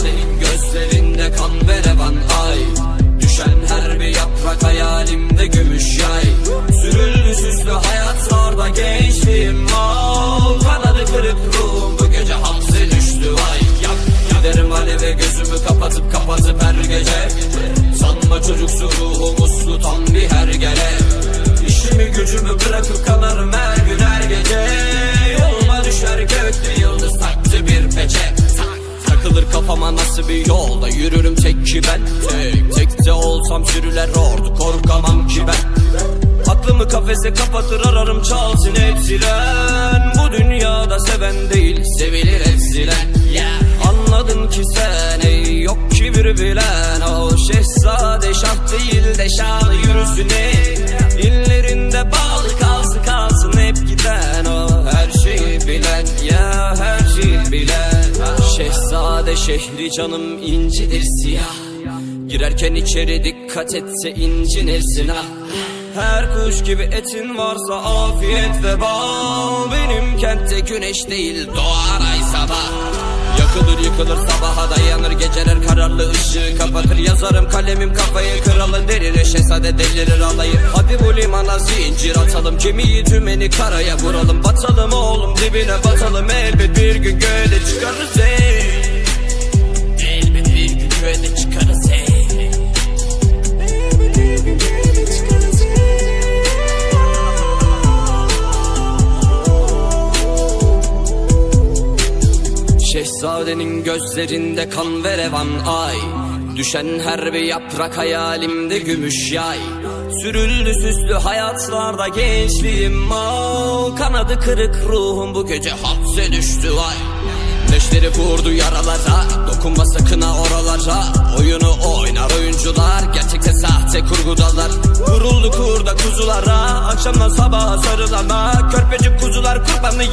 senin gözlerinde kan ve revan ay. Düşen her bir yaprak hayalimde gümüş yay. Sürüldü süslü hayatlarda gençliğim al Kanadı kırık ruhum bu gece hamsi düştü ay Yak giderim aleve gözümü kapatıp kapatıp bir yolda yürürüm tek ki ben. Tek tek de olsam sürüler ordu korkamam ki ben. Aklımı kafese kapatır ararım çalsın hepsilen Bu dünyada seven değil sevilir hepsilen Anladın ki sen ey yok ki bir bilen. O şehzade şah değil de şanı yürüsün ey şehri canım incidir siyah. Girerken içeri dikkat etse incinirsin ha her kuş gibi etin varsa afiyet ve bal. Benim kentte güneş değil doğar ay sabah. Yakılır yıkılır sabaha dayanır geceler kararlı ışığı kapatır. Yazarım kalemim kafayı kralı derir. Şehzade delirir alayı. Hadi bu limana zincir atalım. Gemiyi tümeni karaya vuralım. Batalım oğlum dibine batalım. Elbet bir gün göğe çıkarız ey Şehzadenin gözlerinde kan ve revan ay. Düşen her bir yaprak hayalimde gümüş yay. Sürüldü süslü hayatlarda gençliğim mal Kanadı kırık ruhum bu gece hapse düştü vay Neşleri vurdu yaralara Dokunma sakın oralara. Oyunu oynar oyuncular Gerçekte sahte kurgudalar. Vuruldu kurda kuzulara Akşamdan sabaha sarılana. Körpecik kuzular kurbanı